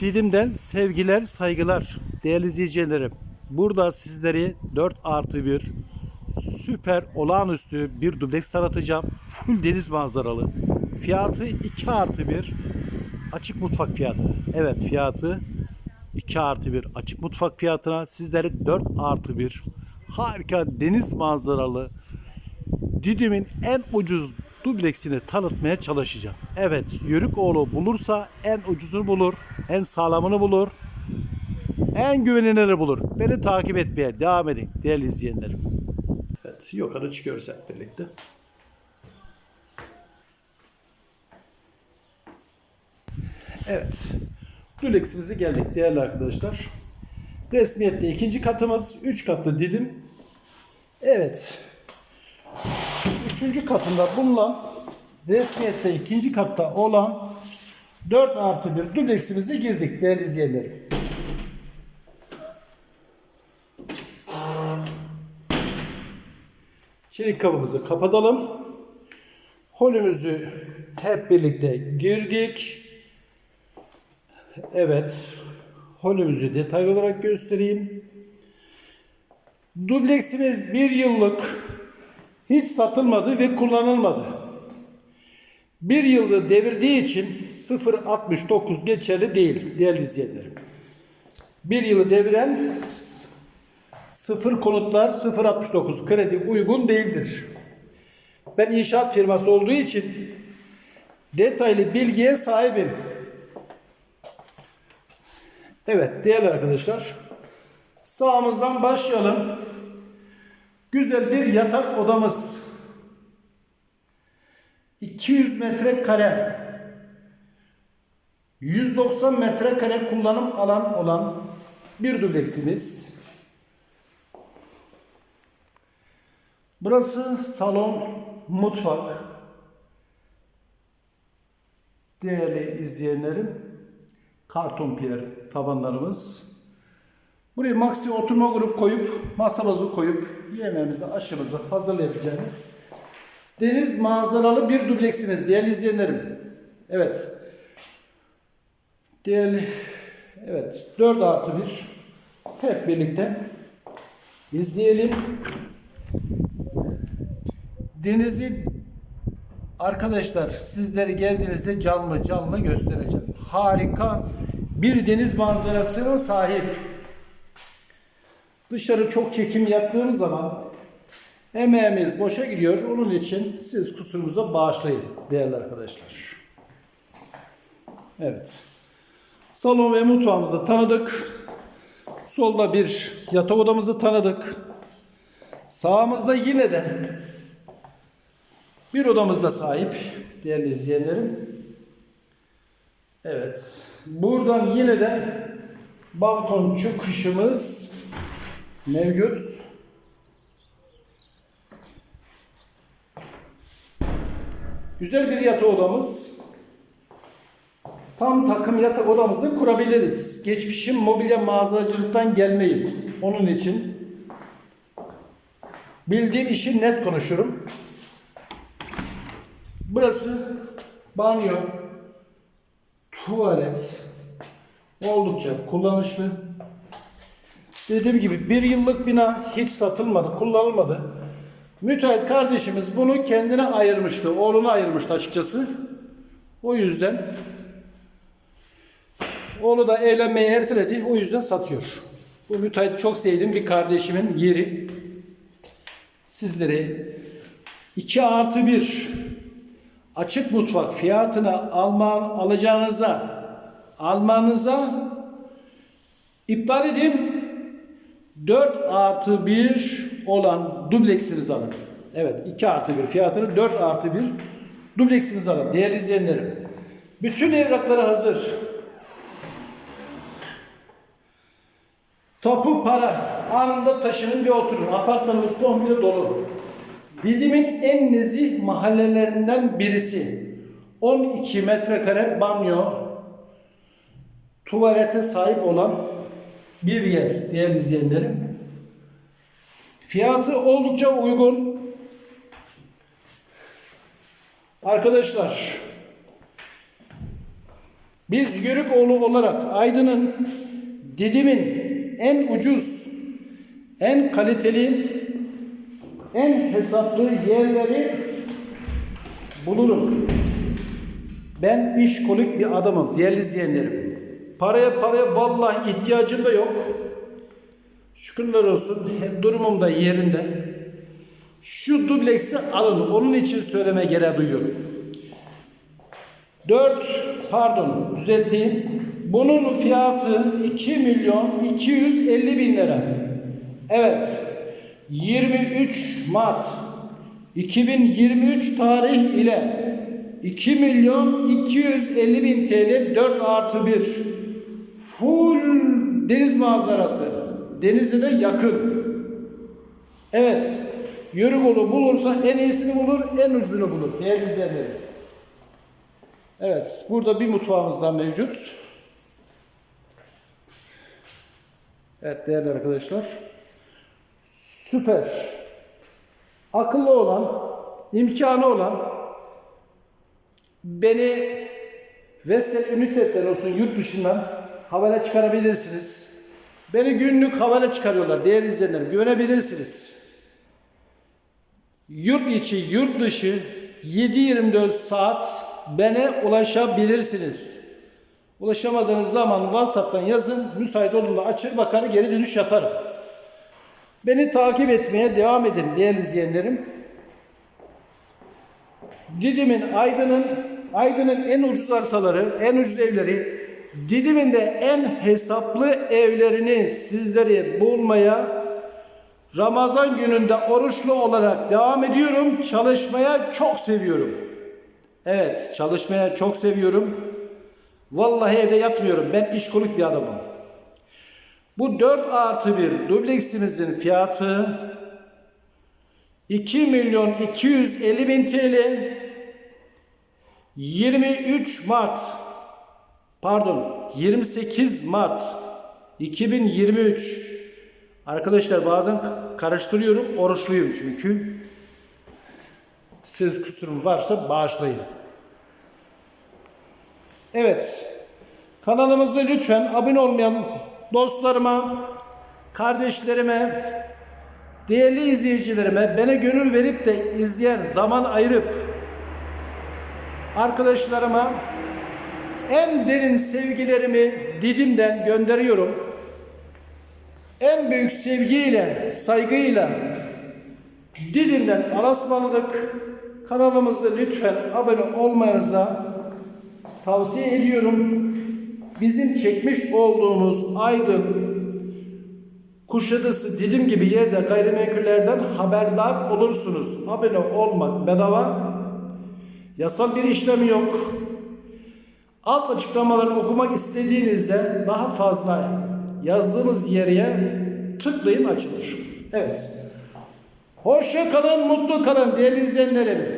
Didim'den sevgiler, saygılar değerli izleyicilerim. Burada sizleri 4 artı 1 süper olağanüstü bir dubleks tanıtacağım. Full deniz manzaralı. Fiyatı 2 artı 1 açık mutfak fiyatı. Evet fiyatı 2 artı 1 açık mutfak fiyatına sizleri 4 artı 1 harika deniz manzaralı Didim'in en ucuz dubleksini tanıtmaya çalışacağım. Evet, Yörükoğlu bulursa en ucuzunu bulur, en sağlamını bulur, en güvenileni bulur. Beni takip etmeye devam edin değerli izleyenlerim. Evet, yukarı çıkıyoruz hep birlikte. Evet, dubleksimize geldik değerli arkadaşlar. Resmiyette ikinci katımız, üç katlı Didim. Evet, üçüncü katında bulunan resmiyette ikinci katta olan 4 artı 1 dubleksimize girdik değerli izleyenlerim. Çelik kabımızı kapatalım. Holümüzü hep birlikte girdik. Evet. Holümüzü detaylı olarak göstereyim. Dubleksimiz bir yıllık hiç satılmadı ve kullanılmadı. Bir yılda devirdiği için 0.69 geçerli değil değerli izleyenlerim. Bir yılı deviren sıfır konutlar 0.69 kredi uygun değildir. Ben inşaat firması olduğu için detaylı bilgiye sahibim. Evet değerli arkadaşlar sağımızdan başlayalım. Güzel bir yatak odamız. 200 metrekare. 190 metrekare kullanım alan olan bir dubleksimiz. Burası salon, mutfak. Değerli izleyenlerim, karton piyer tavanlarımız. Buraya maxi oturma grup koyup masamızı koyup yemeğimizi, aşımızı hazırlayabileceğimiz deniz manzaralı bir dubleksiniz değerli izleyenlerim. Evet. Değerli evet 4 artı 1 hep birlikte izleyelim. Denizi arkadaşlar sizleri geldiğinizde canlı canlı göstereceğim. Harika bir deniz manzarasına sahip. Dışarı çok çekim yaptığım zaman emeğimiz boşa gidiyor. Onun için siz kusurumuza bağışlayın değerli arkadaşlar. Evet. Salon ve mutfağımızı tanıdık. Solda bir yatak odamızı tanıdık. Sağımızda yine de bir odamızda sahip değerli izleyenlerim. Evet. Buradan yine de balkon çıkışımız mevcut. Güzel bir yatak odamız. Tam takım yatak odamızı kurabiliriz. Geçmişim mobilya mağazacılıktan gelmeyim. Onun için bildiğim işi net konuşurum. Burası banyo, tuvalet, oldukça kullanışlı. Dediğim gibi bir yıllık bina hiç satılmadı, kullanılmadı. Müteahhit kardeşimiz bunu kendine ayırmıştı, oğluna ayırmıştı açıkçası. O yüzden oğlu da evlenmeyi erteledi, o yüzden satıyor. Bu müteahhit çok sevdiğim bir kardeşimin yeri. Sizlere 2 artı 1 açık mutfak fiyatına alman, alacağınıza almanıza iptal edin. 4 artı 1 olan dubleksinizi alın. Evet 2 artı 1 fiyatını 4 artı 1 dubleksinizi alın. Değerli izleyenlerim. Bütün evrakları hazır. Tapu para. Anında taşının bir oturun. Apartmanımız komple dolu. Didim'in en nezih mahallelerinden birisi. 12 metrekare banyo, tuvalete sahip olan bir yer değerli izleyenlerim. Fiyatı oldukça uygun. Arkadaşlar Biz Yörükoğlu olarak Aydın'ın, Didim'in en ucuz, en kaliteli, en hesaplı yerleri bulurum. Ben işkolik bir adamım değerli izleyenlerim. Paraya paraya vallahi ihtiyacım da yok. Şükürler olsun durumum da yerinde. Şu dubleksi alın. Onun için söyleme gereği duyuyorum. 4 pardon düzelteyim. Bunun fiyatı 2 milyon 250 bin lira. Evet. 23 Mart 2023 tarih ile 2 milyon 250 bin TL 4 artı 1 full deniz manzarası. Denize de yakın. Evet. Yörükolu bulursa en iyisini bulur, en ucunu bulur. Değerli izleyenlerim. Evet, burada bir mutfağımız da mevcut. Evet değerli arkadaşlar. Süper. Akıllı olan, imkanı olan beni Vestel ünitetten olsun yurt dışından havale çıkarabilirsiniz. Beni günlük havale çıkarıyorlar değerli izleyenlerim. Güvenebilirsiniz. Yurt içi, yurt dışı 7-24 saat bana ulaşabilirsiniz. Ulaşamadığınız zaman WhatsApp'tan yazın. Müsait olduğumda açır bakar geri dönüş yaparım. Beni takip etmeye devam edin değerli izleyenlerim. Didim'in, Aydın'ın, Aydın'ın en ucuz arsaları, en ucuz evleri, Didim'in de en hesaplı evlerini sizlere bulmaya Ramazan gününde oruçlu olarak devam ediyorum. Çalışmaya çok seviyorum. Evet, çalışmaya çok seviyorum. Vallahi evde yatmıyorum. Ben işkolik bir adamım. Bu 4 artı 1 dubleksimizin fiyatı 2 milyon 250 bin TL 23 Mart pardon 28 Mart 2023 Arkadaşlar bazen karıştırıyorum oruçluyum çünkü söz kusurum varsa bağışlayın. Evet. Kanalımıza lütfen abone olmayan dostlarıma, kardeşlerime, değerli izleyicilerime bana gönül verip de izleyen zaman ayırıp arkadaşlarıma en derin sevgilerimi Didim'den gönderiyorum. En büyük sevgiyle, saygıyla Didim'den alasmanlık kanalımızı lütfen abone olmanıza tavsiye ediyorum. Bizim çekmiş olduğumuz Aydın, Kuşadası, Didim gibi yerde gayrimenkullerden haberdar olursunuz. Abone olmak bedava. Yasal bir işlemi yok. Alt açıklamaları okumak istediğinizde daha fazla yazdığımız yere tıklayın açılır. Evet. Hoşça kalın, mutlu kalın değerli izleyenlerim.